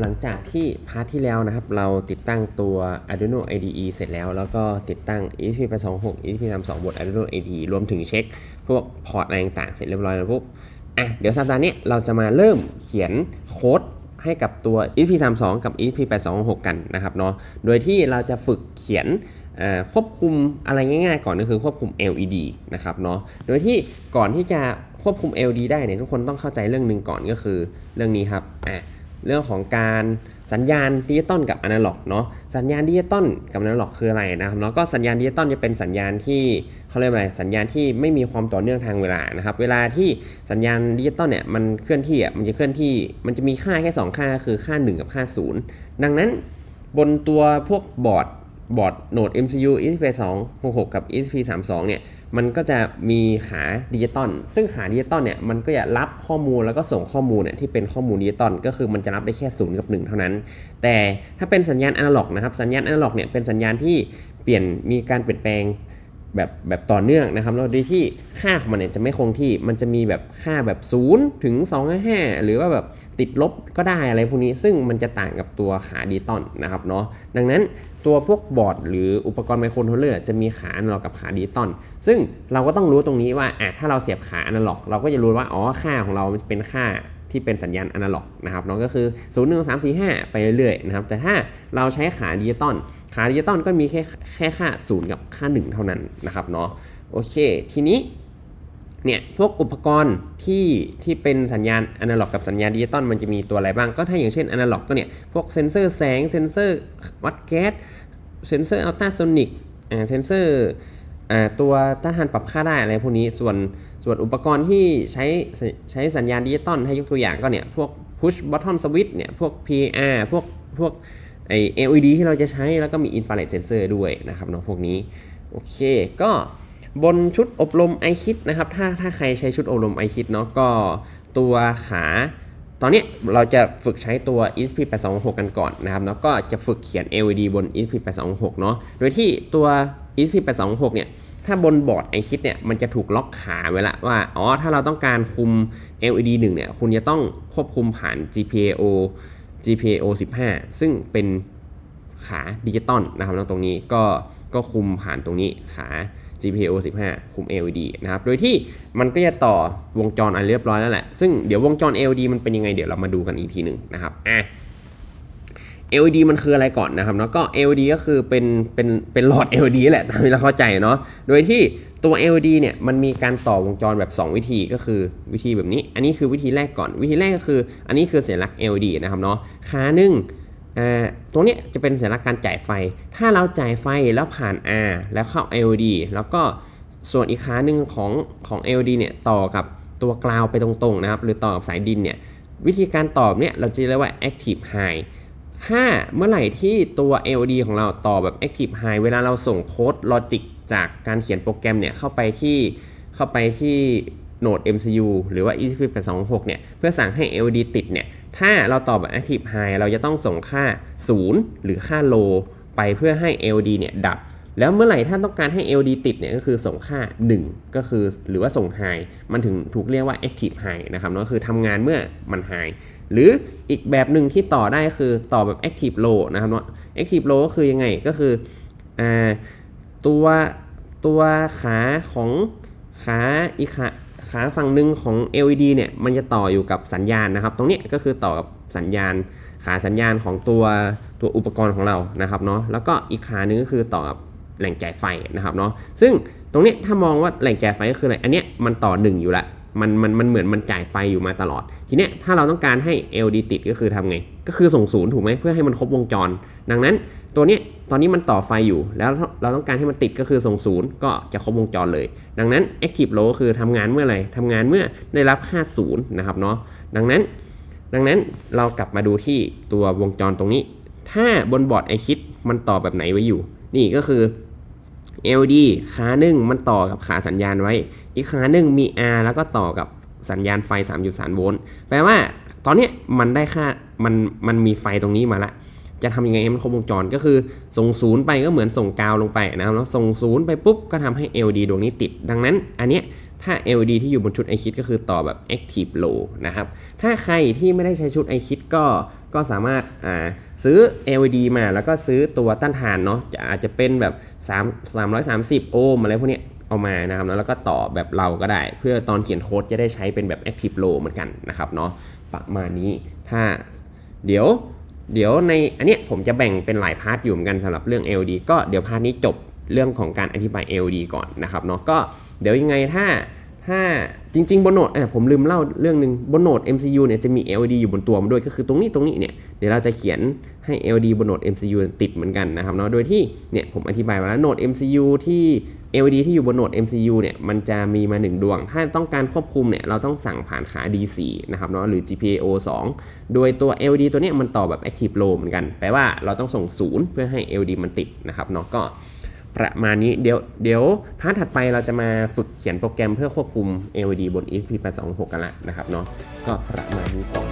หลังจากที่พาร์ทที่แล้วนะครับ เราติดตั้งตัว Arduino IDE เสร็จแล้ว แล้วก็ติดตั้ง ESP826 ESP32 บน Arduino IDE รวมถึงเช็ค พวกพอร์ตอะไรต่างๆ เสร็จเรียบร้อยแล้วปุ๊บอะเดี๋ยวสัปดาห์นี้เราจะมาเริ่มเขียนโค้ดให้กับตัว ESP32 กับ ESP826 กันนะครับเนาะโดยที่เราจะฝึกเขียนควบคุมอะไรง่ายๆ ก่อนก็คือควบคุม LED นะครับเนาะโดยที่ก่อนที่จะควบคุม LED ได้เนี่ยทุกคนต้องเข้าใจเรื่องหนึ่งก่อนก็คือเรื่องนี้ครับอะ เรื่องของการสัญญาณดิจิตอลกับอนาล็อกเนาะสัญญาณดิจิตอลกับอนาล็อกคืออะไรนะครับเนาะก็สัญญาณดิจิตอลจะเป็นสัญญาณที่เขาเรียกว่าอะไรสัญญาณที่ไม่มีความต่อเนื่องทางเวลานะครับเวลาที่สัญญาณดิจิตอลเนี่ยมันเคลื่อนที่อะมันจะเคลื่อนที่มันจะมีค่าแค่ 2 ค่าคือค่า 1 กับค่า 0 ดังนั้นบนตัวพวกบอร์ด บอร์ดโหนด MCU ESP266 กับ ESP32 เนี่ยมันก็จะมีขาดิจิตอลซึ่งขาดิจิตอลเนี่ยมันก็จะรับข้อมูลแล้วก็ส่งข้อมูลเนี่ยที่เป็นข้อมูลดิจิตอลก็คือมันจะรับได้แค่0กับ 1 เท่านั้น แต่ถ้าเป็นสัญญาณอนาล็อกนะครับสัญญาณอนาล็อกเนี่ยเป็นสัญญาณที่เปลี่ยนมีการเปลี่ยนแปลง แบบแบบต่อเนื่องนะครับแล้วโดยที่ค่าของมันเนี่ยจะไม่คงที่มันจะมีแบบค่าแบบ0ถึง2 5 หรือว่าแบบติดลบก็ได้อะไรพวกนี้ ซึ่งมันจะต่างกับตัวขาดิจิตอลนะครับเนาะดังนั้นตัวพวกบอร์ดหรืออุปกรณ์ไมโครโทรลเลอร์จะมีขาอนาล็อกกับขาดิจิตอลซึ่งเราก็ต้องรู้ตรงนี้ว่าอะถ้าเราเสียบขาอนาล็อก เราก็จะรู้ว่าอ๋อค่าของเรามันเป็นค่าที่เป็นสัญญาณอนาล็อกนะครับเนาะก็คือ 0 1 3 4 5 ไปเรื่อยๆนะครับแต่ถ้าเราใช้ขาดิจิตอล ขาดิจิตอลก็มีแค่แค่ค่า 0 กับค่า 1 เท่านั้นนะครับเนาะโอเค ทีนี้เนี่ยพวกอุปกรณ์ที่ที่เป็นสัญญาณอนาล็อกกับสัญญาณดิจิตอลมันจะมีตัวอะไรบ้าง ก็ถ้าอย่างเช่นอนาล็อกก็เนี่ยพวกเซนเซอร์แสงเซนเซอร์วัดแก๊สเซนเซอร์อัลตราโซนิกอ่าเซนเซอร์ตัวต้านทานปรับค่าได้อะไรพวกนี้ส่วนส่วนอุปกรณ์ที่ใช้ใช้สัญญาณดิจิตอลให้ยกตัวอย่างก็เนี่ยพวก push button switch เนี่ยพวก PR พวกพวก ไอ LED ที่เราจะใช้แล้วก็มี infrared sensor ด้วยนะครับเนาะพวกนี้ โอเคก็บนชุดอบรม i k i t นะครับถ้าถ้าใครใช้ชุดอบรม i k i t เนาะก็ตัวขา ตอนนี้เราจะฝึกใช้ตัว ESP826 กันก่อนนะครับแล้วก็จะฝึกเขียน LED บน ESP826 เนาะโดยที่ตัว ESP826 เนี่ยถ้าบนบอร์ด i k i t เนี่ยมันจะถูกล็อกขาไว้ละว่าอ๋อถ้าเราต้องการคุม LED 1เนี่ยคุณจะต้องควบคุมผ่าน GPIO GPIO 15 ซึ่งเป็นขาดิจิตอลนะครับแล้วตรงนี้ก็ก็คุมผ่านตรงนี้ขา GPIO 15 คุม LED นะครับ โดยที่มันก็จะต่อวงจรอันเรียบร้อยแล้วแหละ ซึ่งเดี๋ยววงจร LED มันเป็นยังไงเดี๋ยวเรามาดูกันอีกทีหนึ่งนะครับ อะ LED มันคืออะไรก่อนนะครับเนาะก็ LED ก็คือเป็นเป็นเป็นหลอด LED แหละตามที่เราเข้าใจเนาะ โดยที่ ตัว LED เนี่ยมันมีการต่อวงจรแบบ 2 วิธีก็คือวิธีแบบนี้ อันนี้คือวิธีแรกก่อนวิธีแรกก็คือ อันนี้คือสัญลักษณ์ LED นะครับเนาะขาหนึ่งตรงนี้จะเป็นสัญลักษณ์การจ่ายไฟ ถ้าเราจ่ายไฟแล้วผ่าน R แล้วเข้า LED แล้วก็ส่วนอีกขาหนึ่งของของ LED เนี่ยต่อกับตัวกราวไปตรงๆนะครับหรือต่อกับสายดินเนี่ยวิธีการต่อเนี่ยเราจะเรียกว่า active high ถ้าเมื่อไหร่ที่ตัว LED ของเราต่อแบบ active high เวลาเราส่งโค้ด logic จากการเขียนโปรแกรมเนี่ยเข้าไปที่เข้าไปที่โหนด MCU หรือว่า ESP826 เนี่ยเพื่อสั่งให้ LED ติดเนี่ยถ้าเราตอบแบบ active high เราจะต้องส่งค่า 0 หรือค่า low ไปเพื่อให้ LED เนี่ยดับ แล้วเมื่อไหร่ถ้าต้องการให้ LED ติดเนี่ยก็คือส่งค่า 1 ก็คือหรือว่าส่ง high มันถึงถูกเรียกว่า active high นะครับก็คือทำงานเมื่อมัน high หรืออีกแบบหนึ่งที่ต่อได้คือต่อแบบ active low นะครับเนาะ active low ก็คือยังไงก็คืออ่า ตัวตัวขาของขาอีกขาขาฝั่งหนึ่งของ LED เนี่ยมันจะต่ออยู่กับสัญญาณนะครับ ตรงนี้ก็คือต่อกับสัญญาณ ขาสัญญาณของตัวตัวอุปกรณ์ของเรานะครับเนาะแล้วก็อีกขาหนึ่งก็คือต่อกับแหล่งจ่ายไฟนะครับเนาะซึ่งตรงนี้ถ้ามองว่าแหล่งจ่ายไฟก็คืออะไรอันเนี้ยมันต่อ 1 อยู่ละ มันมันมันเหมือนมันจ่ายไฟอยู่มาตลอด ทีเนี้ยถ้าเราต้องการให้ LD ติดก็คือทำไง ก็คือส่งศูนย์ถูกไหมเพื่อให้มันครบวงจร ดังนั้นตัวเนี้ยตอนนี้มันต่อไฟอยู่ แล้วเราต้องการให้มันติดก็คือส่งศูนย์ก็จะครบวงจรเลย ดังนั้น active low คือทำงานเมื่อไหร่ทำงานเมื่อได้รับค่าศูนย์นะครับเนาะดังนั้น ดังนั้นเรากลับมาดูที่ตัววงจรตรงนี้ ถ้าบนบอร์ดไอคิดมันต่อแบบไหนไว้อยู่ นี่ก็คือ LED ขาหนึ่งมันต่อกับขาสัญญาณไว้ อีกขาหนึ่งมี R แล้วก็ต่อกับสัญญาณไฟ 3.3 โวลต์ แปลว่าตอนนี้มันได้ค่า มัน มันมีไฟตรงนี้มาละ จะทำยังไงให้มันครบวงจรก็คือส่งศูนย์ไปก็เหมือนส่งกาวลงไปนะครับแล้วส่งศูนย์ไปปุ๊บก็ทำให้ LED ดวงนี้ติด ดังนั้น อันเนี้ยถ้า LED ที่อยู่บนชุด iKit ก็คือต่อแบบ active low นะครับ ถ้าใครที่ไม่ได้ใช้ชุด iKit ก็ก็สามารถอ่าซื้อ LED มาแล้วก็ซื้อตัวต้านทานเนาะจะอาจจะเป็นแบบ3 330 โอห์มอะไรพวกเนี้ยเอามานะครับนะแล้วก็ต่อแบบเราก็ได้ เพื่อตอนเขียนโค้ดจะได้ใช้เป็นแบบ Active Low เหมือนกันนะครับเนาะประมาณนี้ถ้าเดี๋ยว เดี๋ยวในอันเนี้ยผมจะแบ่งเป็นหลายพาร์ทอยู่เหมือนกันสำหรับเรื่อง LD ก็เดี๋ยวพาร์ทนี้จบเรื่องของการอธิบาย LD ก่อนนะครับเนาะก็เดี๋ยวยังไงถ้าถ้าจริงๆบนโหนดเออผมลืมเล่าเรื่องหนึ่งบนโหนด MCU เนี่ยจะมี LED อยู่บนตัวมันด้วยก็คือตรงนี้ตรงนี้เนี่ยเดี๋ยวเราจะเขียนให้ LED บนโหนด MCU ติดเหมือนกันนะครับเนาะโดยที่เนี่ยผมอธิบายมาแล้วโหนด MCU ที่ LED ที่อยู่บนโหนด MCU เนี่ยมันจะมีมา 1 ดวง ถ้าต้องการควบคุมเนี่ยเราต้องสั่งผ่านขา D4 นะครับเนาะหรือ GPIO 2 โดยตัว LED ตัวนี้มันต่อแบบ Active Low เหมือนกัน แปลว่าเราต้องส่ง 0 เพื่อให้ LED มันติดนะครับเนาะก็ประมาณนี้เดี๋ยวเดี๋ยวพาร์ทถัดไปเราจะมาฝึกเขียนโปรแกรมเพื่อควบคุม LED บน ESP826 กันละนะครับเนาะก็ประมาณนี้ก่อน